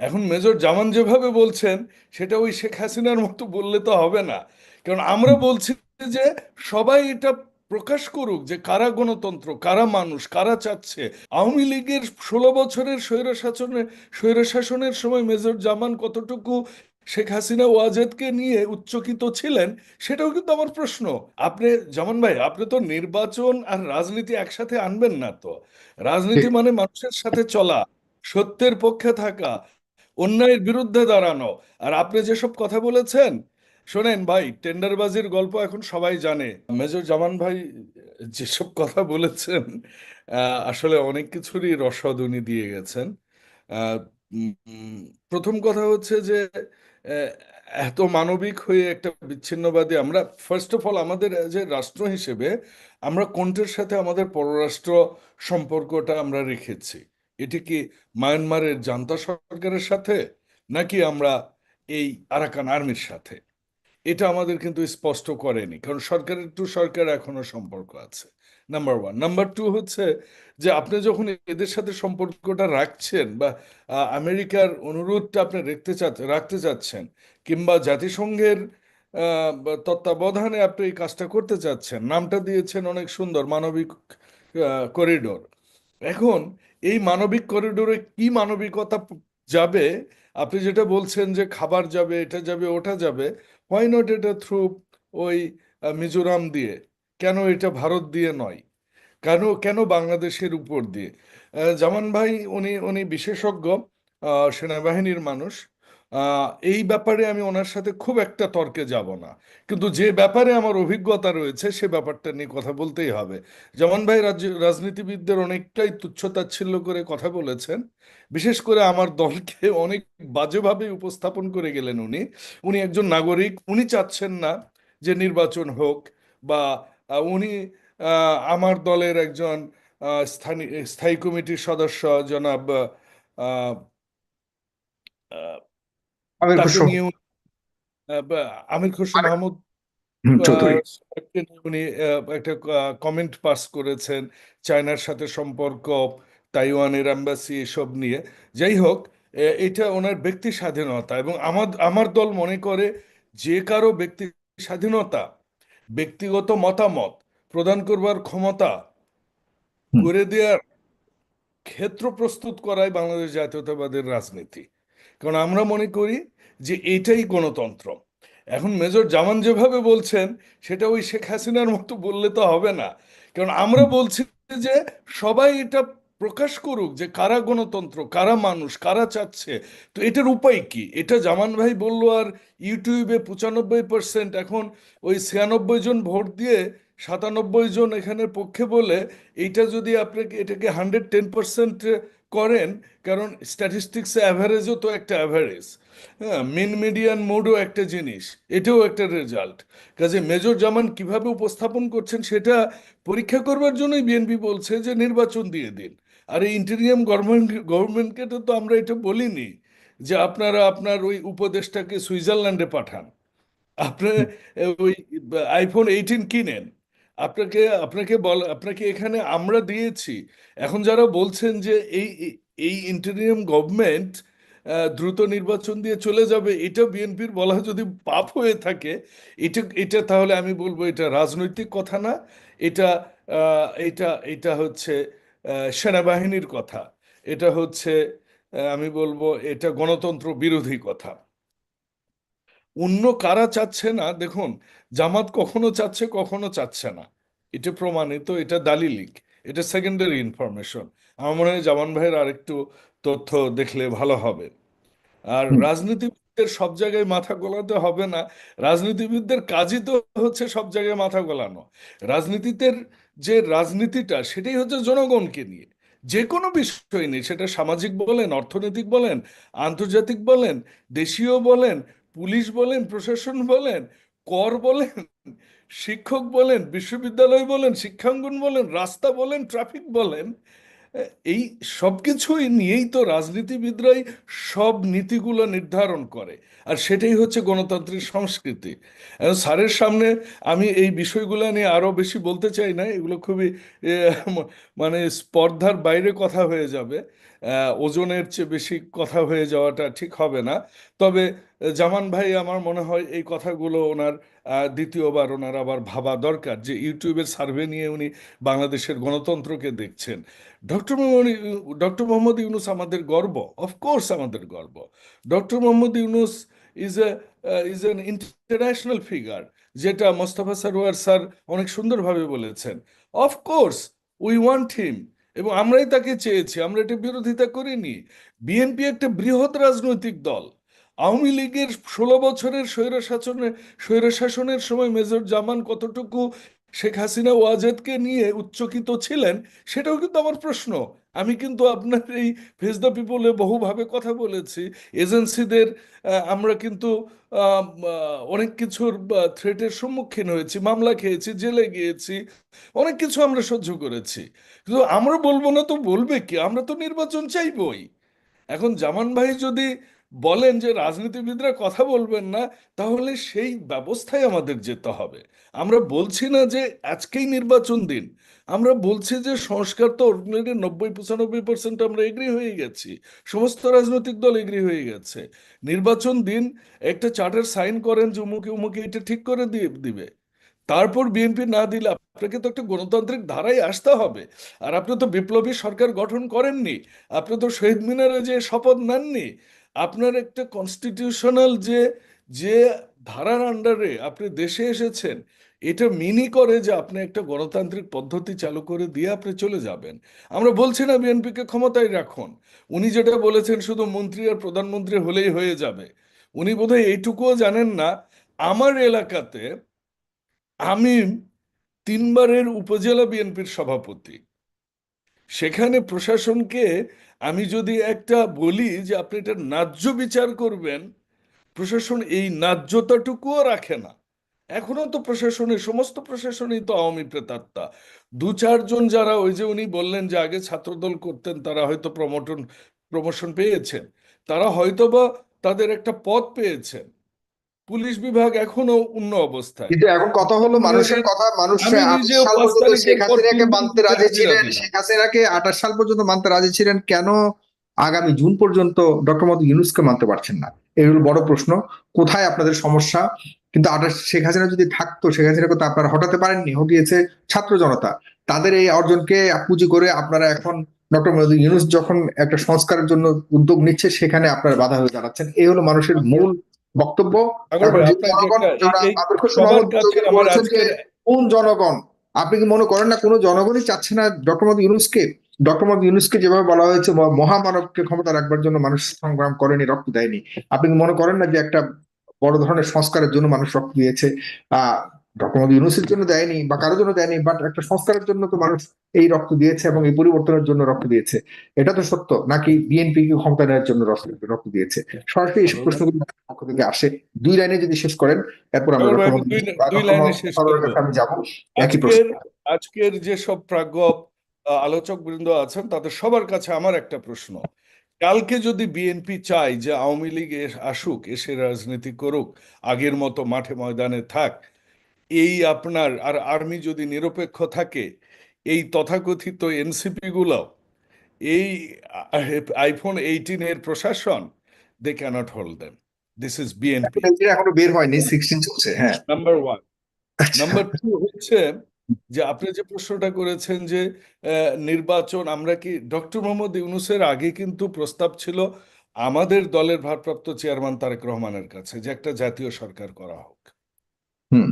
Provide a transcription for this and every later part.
এখন মেজর জামান যেভাবে বলছেন সেটা ওই শেখ হাসিনার মতো বললে তো হবে না। কারণ আমরা বলছি যে সবাই এটা প্রকাশ করুক যে কারা গণতন্ত্র কারা মানুষ কারা চাচ্ছে। আওয়ামী লীগের ষোলো বছরের স্বৈর শাসনের সময় মেজর জামান কতটুকু শেখ হাসিনা ওয়াজেদকে নিয়ে উচ্চকিত ছিলেন সেটাও কিন্তু আমার প্রশ্ন। আপনি জামান ভাই আপনি তো নির্বাচন আর রাজনীতি একসাথে আনবেন না তো। রাজনীতি মানে মানুষের সাথে চলা সত্যের পক্ষে থাকা অন্যায়ের বিরুদ্ধে দাঁড়ানো। আর আপনি যেসব কথা বলেছেন, শোনেন ভাই, টেন্ডারবাজির গল্প এখন সবাই জানে। মেজর জামান ভাই, যেসব কথা বলেছেন আসলে অনেক কিছুরই রসদ উনি দিয়ে গেছেন। প্রথম কথা হচ্ছে যে এত মানবিক হয়ে একটা বিচ্ছিন্নবাদী আমরা ফার্স্ট অফ অল আমাদের যে রাষ্ট্র হিসেবে আমরা কোনটার সাথে আমাদের পররাষ্ট্র সম্পর্কটা আমরা রেখেছি? এটি কি মায়ানমারের জান্তা সরকারের সাথে, নাকি আমরা এই আরাকান আর্মির সাথে? এটা আমাদের কিন্তু স্পষ্ট করেনি, কারণ সরকারের টু সরকার এখনও সম্পর্ক আছে। নাম্বার ওয়ান নাম্বার টু হচ্ছে যে আপনি যখন এদের সাথে সম্পর্কটা রাখছেন বা আমেরিকার অনুরোধটা আপনি রাখতে চা রাখতে চাচ্ছেন, কিংবা জাতিসংঘের তত্ত্বাবধানে আপনি এই কাজটা করতে চাচ্ছেন, নামটা দিয়েছেন অনেক সুন্দর মানবিক করিডোর। এখন এই মানবিক করিডোরে কি মানবিকতা যাবে? আপনি যেটা বলছেন যে খাবার যাবে, এটা যাবে, ওটা যাবে হোয়াই নট এটা থ্রু ওই মিজোরাম দিয়ে? কেন এটা ভারত দিয়ে নয়? কেন কেন বাংলাদেশের উপর দিয়ে? জামান ভাই উনি উনি বিশেষজ্ঞ সেনাবাহিনীর মানুষ। এই ব্যাপারে আমি ওনার সাথে খুব একটা তর্কে যাব না। কিন্তু যে ব্যাপারে আমার অভিজ্ঞতা রয়েছে, সে ব্যাপারটা নিয়ে কথা বলতেই হবে। জামান ভাই রাজনীতিবিদদের অনেকটাই তুচ্ছতাচ্ছিল্য করে কথা বলেছেন। বিশেষ করে আমার দলকে অনেক বাজেভাবে উপস্থাপন করে গেলেন উনি। উনি একজন নাগরিক, উনি চাচ্ছেন না যে নির্বাচন হোক বা উনি আমার দলের একজন স্থানীয় স্থায়ী কমিটির সদস্য জনাব আমির খসরু মাহমুদ উনি একটা কমেন্ট পাস করেছেন চায়নার সাথে সম্পর্ক তাইওয়ানের এম্বাসি এসব নিয়ে। যাই হোক এটা ওনার ব্যক্তি স্বাধীনতা এবং আমার আমার দল মনে করে যে কারও ব্যক্তি স্বাধীনতা ব্যক্তিগত মতামত প্রদান করবার ক্ষমতা করে দেওয়ার ক্ষেত্র প্রস্তুত করাই বাংলাদেশ জাতীয়তাবাদের রাজনীতি। কারণ আমরা মনে করি যে এটাই গণতন্ত্র। এখন মেজর জামান যেভাবে বলছেন সেটা ওই শেখ হাসিনার মতো বললে তো হবে না। কারণ আমরা বলছি যে সবাই এটা প্রকাশ করুক যে কারা গণতন্ত্র কারা মানুষ কারা চাচ্ছে। তো এটার উপায় কি? এটা জামান ভাই বলল আর ইউটিউবে পঁচানব্বই পার্সেন্ট এখন ওই ছিয়ানব্বই জন ভোট দিয়ে সাতানব্বই জন এখানে পক্ষে বলে এইটা যদি আপনাকে এটাকে হান্ড্রেড টেন পার্সেন্ট করেন কারণ স্ট্যাটিস্টিক্স অ্যাভারেজও তো একটা অ্যাভারেজ হ্যাঁ মিন মিডিয়ান মোডও একটা জিনিস এটাও একটা রেজাল্ট কাজে মেজর জামান কীভাবে উপস্থাপন করছেন সেটা পরীক্ষা করবার জন্যই বিএনপি বলছে যে নির্বাচন দিয়ে দিন। আর এই ইন্টেরিয়াম গভর্নমেন্ট গভর্নমেন্টকে তো তো আমরা এটা বলিনি যে আপনারা আপনার ওই উপদেষ্টাকে সুইজারল্যান্ডে পাঠান। আপনি ওই আইফোন এইটিন কিনেন। আপনাকে আপনাকে বল, আপনাকে এখানে আমরা দিয়েছি। এখন যারা বলছেন যে এই এই ইন্টারিম গভর্নমেন্ট দ্রুত নির্বাচন দিয়ে চলে যাবে, এটা বিএনপির বলা যদি পাপ হয়ে থাকে, এটা এটা তাহলে আমি বলব এটা রাজনৈতিক কথা না, এটা এটা এটা হচ্ছে সেনাবাহিনীর কথা, এটা হচ্ছে আমি বলব এটা গণতন্ত্র বিরোধী কথা। অন্য কারা চাচ্ছে না? দেখুন জামাত কখনো চাচ্ছে কখনো চাচ্ছে না। এটা প্রমাণিত এটা দালিলিক এটা সেকেন্ডারি ইনফরমেশন আমার মনে হয় জামান ভাইয়ের আরেকটু তথ্য দেখলে ভালো হবে। আর রাজনীতিবিদদের সব জায়গায় মাথা গোলাতে হবে না। রাজনীতিবিদদের কাজই তো হচ্ছে সব জায়গায় মাথা গোলানো। রাজনীতিতে যে রাজনীতিটা সেটাই হচ্ছে জনগণকে নিয়ে। যে কোনো বিষয় নিয়ে সেটা সামাজিক বলেন অর্থনৈতিক বলেন আন্তর্জাতিক বলেন দেশীয় বলেন পুলিশ বলেন, প্রশাসন বলেন, কর বলেন, শিক্ষক বলেন, বিশ্ববিদ্যালয় বলেন, শিক্ষাঙ্গন বলেন, রাস্তা বলেন, ট্রাফিক বলেন এই সব কিছুই নিয়েই তো রাজনীতিবিদরাই সব নীতিগুলো নির্ধারণ করে। আর সেটাই হচ্ছে গণতান্ত্রিক সংস্কৃতি। স্যারের সামনে আমি এই বিষয়গুলো নিয়ে আরও বেশি বলতে চাই না, এগুলো খুবই মানে স্পর্ধার বাইরে কথা হয়ে যাবে। ওজনের চেয়ে বেশি কথা হয়ে যাওয়াটা ঠিক হবে না। তবে জামান ভাই, আমার মনে হয় এই কথাগুলো ওনার দ্বিতীয়বার ওনার আবার ভাবা দরকার যে ইউটিউবের সার্ভে নিয়ে উনি বাংলাদেশের গণতন্ত্রকে দেখছেন। ডক্টর মোহাম্মদ ডক্টর মোহাম্মদ ইউনুস আমাদের গর্ব অফকোর্স আমাদের গর্ব। Doctor Mohammad Yunus is a is an international figure যেটা মোস্তফা সরোয়ার স্যার অনেক সুন্দরভাবে বলেছেন। অফকোর্স উই ওয়ান্ট হিম এবং আমরাই তাকে চেয়েছি, আমরা এটা বিরোধিতা করিনি। বিএনপি একটা বৃহৎ রাজনৈতিক দল। আওয়ামী লীগের ষোলো বছরের স্বৈরশাসনের স্বৈরশাসনের সময় মেজর জামান কতটুকু শেখ হাসিনা ওয়াজেদকে নিয়ে উচ্চকিত ছিলেন, সেটাও কিন্তু আমার প্রশ্ন। আমি কিন্তু আপনার এই ফেস দ্য পিপলে বহুভাবে কথা বলেছি। এজেন্সিদের আমরা কিন্তু অনেক কিছুর থ্রেটের সম্মুখীন হয়েছি, মামলা খেয়েছি, জেলে গিয়েছি, অনেক কিছু আমরা সহ্য করেছি। কিন্তু আমরা বলব না তো বলবে কি? আমরা তো নির্বাচন চাইবই। এখন জামান ভাই যদি বলেন যে রাজনীতিবিদরা কথা বলবেন না, তাহলে সেই ব্যবস্থায় আমাদের যেতে হবে। আমরা বলছি না যে আজকেই নির্বাচন দিন। আমরা বলছি যে সংস্কার তো অলরেডি নব্বই পঁচানব্বই পার্সেন্ট আমরা এগ্রি হয়ে গেছি। সমস্ত রাজনৈতিক দল এগ্রি হয়ে গেছে। নির্বাচন দিন, একটা চার্টার সাইন করেন যে উমুকে উমুকে এটা ঠিক করে দিয়ে দিবে। তারপর বিএনপি না দিলে আপনাকে তো একটা গণতান্ত্রিক ধারায় আসতে হবে। আর আপনি তো বিপ্লবী সরকার গঠন করেননি। আপনি তো শহীদ মিনারে যে শপথ নেননি। আপনার একটা কনস্টিটিউশনাল যে যে ধারার আন্ডারে আপনি দেশে এসেছেন, এটা মিনি করে যে আপনি একটা গণতান্ত্রিক পদ্ধতি চালু করে দিয়ে আপনি চলে যাবেন। আমরা বলছি না বিএনপিকে ক্ষমতায় রাখুন। উনি যেটা বলেছেন, শুধু মন্ত্রী আর প্রধানমন্ত্রী হলেই হয়ে যাবে। উনি বোধহয় এইটুকুও জানেন না। আমার এলাকাতে আমি তিনবারের উপজেলা বিএনপির সভাপতি। সেখানে প্রশাসনকে আমি যদি একটা বলি যে আপনি এটা ন্যায্য বিচার করবেন, প্রশাসন এই ন্যায্যতাটুকুও রাখে না। এখনও তো প্রশাসনের সমস্ত প্রশাসনই তো আওয়ামী প্রেতাত্মা। দু চারজন যারা, ওই যে উনি বললেন যে আগে ছাত্রদল করতেন, তারা হয়তো প্রমোটন প্রমোশন পেয়েছেন। তারা হয়তোবা তাদের একটা পদ পেয়েছেন। পুলিশ বিভাগ এখনও অন্য অবস্থায়। কিন্তু এখন কথা হলো মানুষের কথা মানুষ সাল পর্যন্ত শেখ হাসিনাকে মানতে রাজি ছিলেন শেখ হাসিনাকে আঠাশ সাল পর্যন্ত মানতে রাজি ছিলেন কেন আগামী জুন পর্যন্ত ডক্টর মোহাম্মদ ইউনুসকে মানতে পারছেন না? এই হলো বড় প্রশ্ন। কোথায় আপনাদের সমস্যা? কিন্তু আঠাশ শেখ হাসিনা যদি থাকতো শেখ হাসিনাকে তো আপনারা হটাতে পারেননি হটিয়েছে ছাত্র জনতা। তাদের এই অর্জনকে পুঁজি করে আপনারা এখন ডক্টর মোহাম্মদ ইউনুস যখন একটা সংস্কারের জন্য উদ্যোগ নিচ্ছে সেখানে আপনারা বাধা হয়ে দাঁড়াচ্ছেন। এই হলো মানুষের মূল বক্তব্য। কোন জনগণ আপনি কি মনে করেন না কোন জনগণই চাচ্ছে না ডক্টর মোহাম্মদ ইউনুসকে? ডক্টর মোহাম্মদ ইউনুসকে যেভাবে বলা হয়েছে মহামানবকে ক্ষমতা রাখবার জন্য মানুষ সংগ্রাম করেনি রক্ত দেয়নি। আপনি কি মনে করেন না যে একটা বড় ধরনের সংস্কারের জন্য মানুষ রক্ত দিয়েছে? আহ ডক্টর মোহাম্মদ ইউনুসের জন্য দেয়নি বা কারোর জন্য দেয়নি বাট একটা সংস্কারের জন্য তো মানুষ এই রক্ত দিয়েছে এবং এই পরিবর্তনের জন্য রক্ত দিয়েছে। এটা তো সত্য নাকি বিএনপি কে ক্ষমতা নেওয়ার জন্য রক্ত- দিয়েছে সরাসরি এইসব প্রশ্নগুলো পক্ষ থেকে আসে। দুই লাইনে যদি শেষ করেন এরপর আমরা আমি যাব। একই প্রশ্ন। আজকের আজকের যেসব প্রাজ্ঞ আলোচক বৃন্দ আছেন তাদের সবার কাছে আমার একটা প্রশ্ন। কালকে যদি বিএনপি চায় যে আওয়ামী লীগ আসুক এসে রাজনীতি করুক আগের মতো মাঠে ময়দানে থাক এই আপনার আর আর্মি যদি নিরপেক্ষ থাকে এই তথাকথিত এনসিপি গুলো এই আইফোন এইটিন এর প্রশাসন they can't hold them this is BNP এখনও বের হয়নি সিক্সটিন চলছে হ্যাঁ। Number one. নাম্বার টু হচ্ছে যে আপনি যে প্রশ্নটা করেছেন যে নির্বাচন আমরা কি ডক্টর মোহাম্মদ ইউনুসের আগে কিন্তু প্রস্তাব ছিল আমাদের দলের ভারপ্রাপ্ত চেয়ারম্যান তারেক রহমানের কাছে যে একটা জাতীয় সরকার করা হোক। হুম।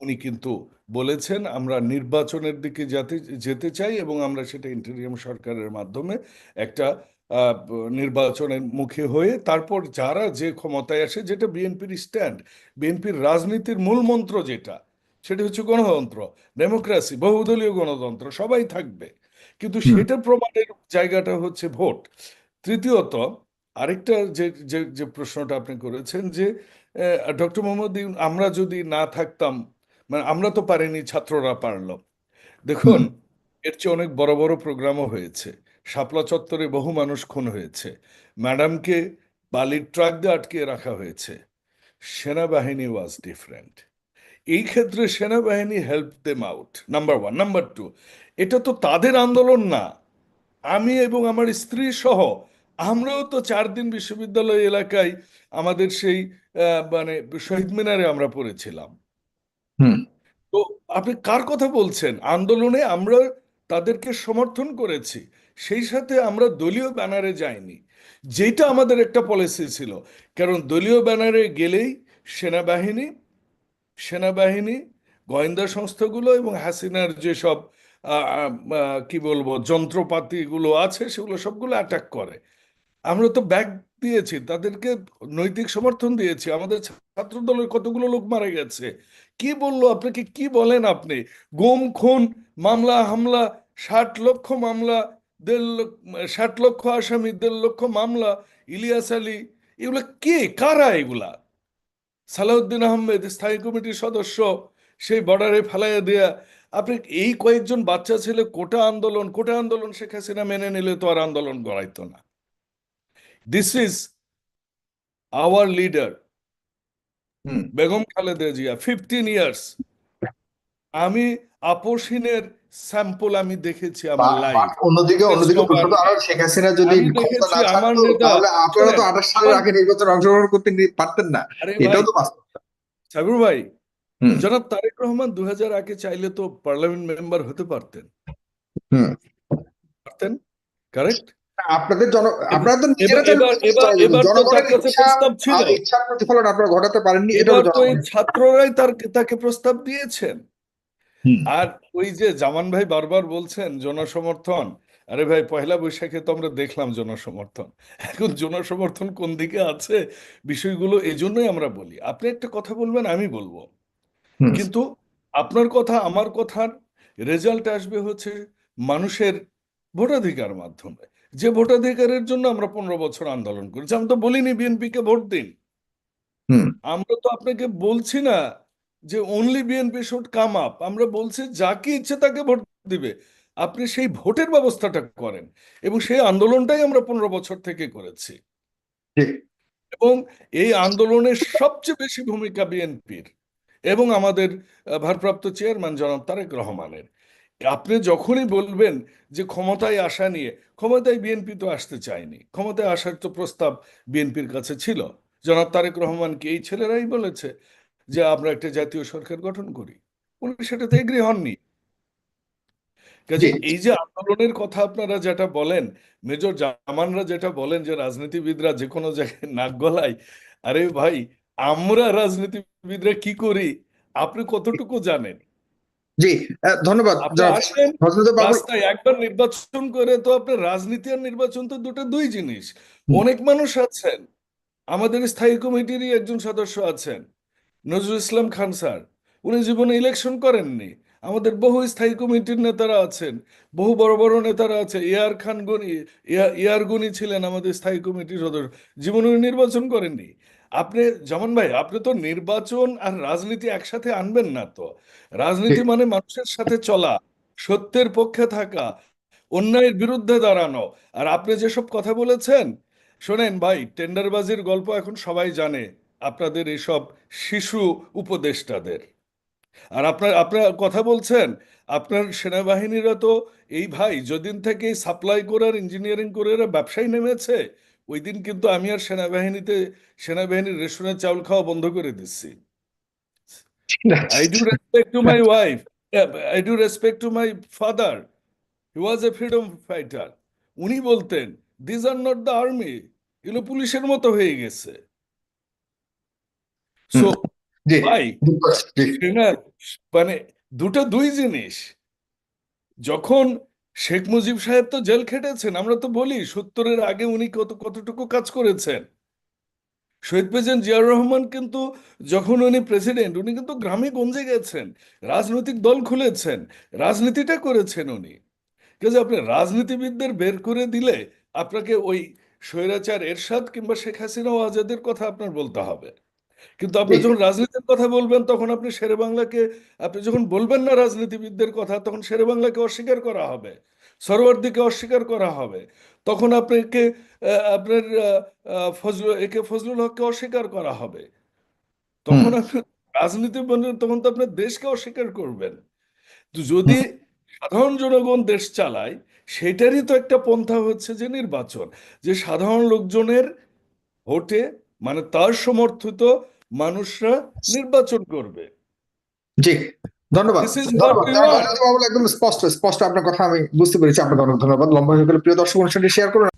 উনি কিন্তু বলেছেন আমরা নির্বাচনের দিকে যেতে যেতে চাই এবং আমরা সেটা ইন্টারিয়াম সরকারের মাধ্যমে একটা আহ, নির্বাচনের মুখে হয়ে তারপর যারা যে ক্ষমতায় আসে যেটা বিএনপির স্ট্যান্ড বিএনপির রাজনীতির মূল মন্ত্র যেটা সেটা হচ্ছে গণতন্ত্র ডেমোক্রেসি বহুদলীয় গণতন্ত্র সবাই থাকবে। কিন্তু সেটা প্রমাণের জায়গাটা হচ্ছে ভোট। তৃতীয়ত আরেকটা যে যে যে প্রশ্নটা আপনি করেছেন যে ডক্টর মোহাম্মদ আমরা যদি না থাকতাম মানে আমরা তো পারিনি ছাত্ররা পারল। দেখুন এর চেয়ে অনেক বড় বড় প্রোগ্রামও হয়েছে। শাপলা চত্বরে বহু মানুষ খুন হয়েছে। ম্যাডামকে বালির ট্রাক দিয়ে আটকে রাখা হয়েছে। সেনাবাহিনী ওয়াজ ডিফারেন্ট এই ক্ষেত্রে সেনাবাহিনী help them out number one number two এটা তো তাদের আন্দোলন না। আমি এবং আমার স্ত্রী সহ আমরাও তো চার দিন বিশ্ববিদ্যালয় এলাকায় আমাদের সেই মানে শহীদ মিনারে আমরা পড়েছিলাম। হুম। তো আপনি কার কথা বলছেন? আন্দোলনে আমরা তাদেরকে সমর্থন করেছি, সেই সাথে আমরা দলীয় ব্যানারে যাইনি। যেটা আমাদের একটা পলিসি ছিল, কারণ দলীয় ব্যানারে গেলেই সেনাবাহিনী সেনাবাহিনী, গোয়েন্দা সংস্থাগুলো এবং হাসিনার যেসব কি বলব, যন্ত্রপাতিগুলো আছে, সেগুলো সবগুলো অ্যাটাক করে। আমরা তো ব্যাগ দিয়েছি, তাদেরকে নৈতিক সমর্থন দিয়েছি, আমাদের ছাত্র দলের কতগুলো লোক মারা গেছে। কি বলল আপনাকে, কি বলেন আপনি? গুম, খুন, মামলা, হামলা, ষাট লক্ষ মামলা, দেড় লক্ষ ষাট লক্ষ আসামি, দেড় লক্ষ মামলা, ইলিয়াস আলী, এগুলো কে, কারা এগুলা? সালাউদ্দিন আহমেদ, স্থায়ী কমিটির সদস্য, সেই বর্ডারে ফেলাইয়া দেয়া। আপনি এই কয়েকজন বাচ্চা ছেলে, কোটা আন্দোলন কোটা আন্দোলন শেখ হাসিনা মেনে নিলে তো আর আন্দোলন গড়াইতো না। This is our leader Begum Khaleda Zia fifteen years আমি আপোষহীনের স্যাম্পল আমি দেখেছি আমার লাইফ অন্যদিকে অন্যদিকে শেখ হাসিনা যদি আমার নেতা- আপনারা তো শোনেন, আঠাশ সালের আগে নির্বাচনে অংশগ্রহণ করতে পারতেন না। এটাও তো সাবির ভাই জনাব তারেক রহমান দু হাজার আগে চাইলে তো পার্লামেন্ট মেম্বার হতে পারতেন। হুম। পারতেন? কারেক্ট আপনাদের জন আপনারা তো। ইচ্ছার প্রতিফলন আপনারা ঘটাতে পারেননি এই ছাত্ররাই তার তাকে প্রস্তাব দিয়েছেন। আর ওই যে জামান ভাই বারবার বলছেন জনসমর্থন। আরে ভাই পয়লা বৈশাখে তো আমরা দেখলাম জনসমর্থন। এখন জনসমর্থন কোন দিকে আছে? বিষয়গুলো এজন্যই আমরা বলি। আপনি একটা কথা বলবেন আমি বলব। কিন্তু আপনার কথা আমার কথার রেজাল্ট আসবে হচ্ছে মানুষের ভোটাধিকার মাধ্যমে। যে ভোটাধিকারের জন্য আমরা পনেরো বছর আন্দোলন করেছি আমি তো বলিনি বিএনপিকে ভোট দিন। আমরা তো আপনাকে বলছি না যে only BNP should come up আমরা বলছি যাকে ইচ্ছে তাকে ভোট দিবে। আপনি সেই ভোটের ব্যবস্থাটা করেন এবং সেই আন্দোলনটাই আমরা পনেরো বছর থেকে করেছি। এবং এই আন্দোলনের সবচেয়ে বেশি ভূমিকা বিএনপির এবং আমাদের ভারপ্রাপ্ত চেয়ারম্যান জনাব তারেক রহমানের। আপনি যখনই বলবেন যে ক্ষমতায় আসা নিয়ে ক্ষমতায় বিএনপি তো আসতে চায়নি ক্ষমতায় আসার তো প্রস্তাব বিএনপির কাছে ছিল। জনাব তারেক রহমানকে এই ছেলেরাই বলেছে যে আমরা একটা জাতীয় সরকার গঠন করি? উনি সেটাতে এগ্রি হননি। কাজে এই যে আন্দোলনের কথা আপনারা যেটা বলেন মেজর জামানরা যেটা বলেন যে রাজনীতিবিদরা যে কোনো জায়গায় নাক গলায় আরে ভাই আমরা রাজনীতিবিদরা কি করি? আপনি কতটুকু জানেন? জি ধন্যবাদ একবার নির্বাচন করে তো আপনার রাজনীতি আর নির্বাচন তো দুটো দুই জিনিস। অনেক মানুষ আছেন আমাদের স্থায়ী কমিটিরই একজন সদস্য আছেন নজরুল ইসলাম খান স্যার। উনি জীবনে ইলেকশন করেননি আমাদের বহু স্থায়ী কমিটির নেতারা আছেন বহু বড় বড় নেতারা আছে। এয়ার খান গনি এয়ার গনি ছিলেন আমাদের স্থায়ী কমিটির সদস্য। জীবনে নির্বাচন করেননি। আপনি যেমন ভাই আপনি তো নির্বাচন আর রাজনীতি একসাথে আনবেন না তো। রাজনীতি মানে মানুষের সাথে চলা সত্যের পক্ষে থাকা অন্যায়ের বিরুদ্ধে দাঁড়ানো। আর আপনি যেসব কথা বলেছেন শোনেন ভাই টেন্ডারবাজির গল্প এখন সবাই জানে আপনাদের এসব শিশু উপদেষ্টাদের। আর আপনার আপনার কথা বলছেন আপনার সেনাবাহিনীরা তো এই ভাই যদিন থেকে সাপ্লাই করার ইঞ্জিনিয়ারিং করে ব্যবসায় নেমেছে ওই দিন কিন্তু আমি আর সেনাবাহিনীতে সেনাবাহিনীর রেশনের চাউল খাওয়া বন্ধ করে দিচ্ছি। do respect to my wife. Yeah, I do respect to my father. He was a freedom fighter. উনি বলতেন this are not the army এগুলো পুলিশের মতো হয়ে গেছে। সো ভাই মানে দুটো দুই জিনিস। যখন শেখ মুজিব সাহেব তো জেল খেটেছেন, আমরা তো বলি, সত্তরের আগে উনি কত, কতটুকু কাজ করেছেন। শহীদ প্রেসিডেন্ট জিয়াউর রহমান কিন্তু যখন উনি প্রেসিডেন্ট, উনি কিন্তু গ্রামে গঞ্জে গেছেন, রাজনৈতিক দল খুলেছেন, রাজনীতিটা করেছেন উনি। কিন্তু আপনি রাজনীতিবিদদের বের করে দিলে আপনাকে ওই স্বৈরাচার এরশাদ কিংবা শেখ হাসিনা ও আজাদের কথা আপনার বলতে হবে। কিন্তু আপনি যখন রাজনীতির কথা বলবেন তখন আপনি শেরে বাংলাকে আপনি যখন বলবেন না রাজনীতিবিদদের কথা তখন শেরে বাংলাকে অস্বীকার করা হবে। সরওয়ার্দিকে অস্বীকার করা হবে। তখন আপনাকে আপনার ফজল একে ফজলুল হককে অস্বীকার করা হবে। তখন আপনি রাজনীতি বলবেন তখন তো আপনার দেশকে অস্বীকার করবেন। যদি সাধারণ জনগণ দেশ চালায় সেটারই তো একটা পন্থা হচ্ছে যে নির্বাচন। যে সাধারণ লোকজনের ভোটে মানে তার সমর্থিত মানুষরা নির্বাচন করবে। জি ধন্যবাদ। একদম স্পষ্ট স্পষ্ট আপনার কথা আমি বুঝতে পেরেছি। আপনাকে অনেক ধন্যবাদ। লম্বা হয়ে গেলে। প্রিয় দর্শক অনুষ্ঠানটি শেয়ার করুন।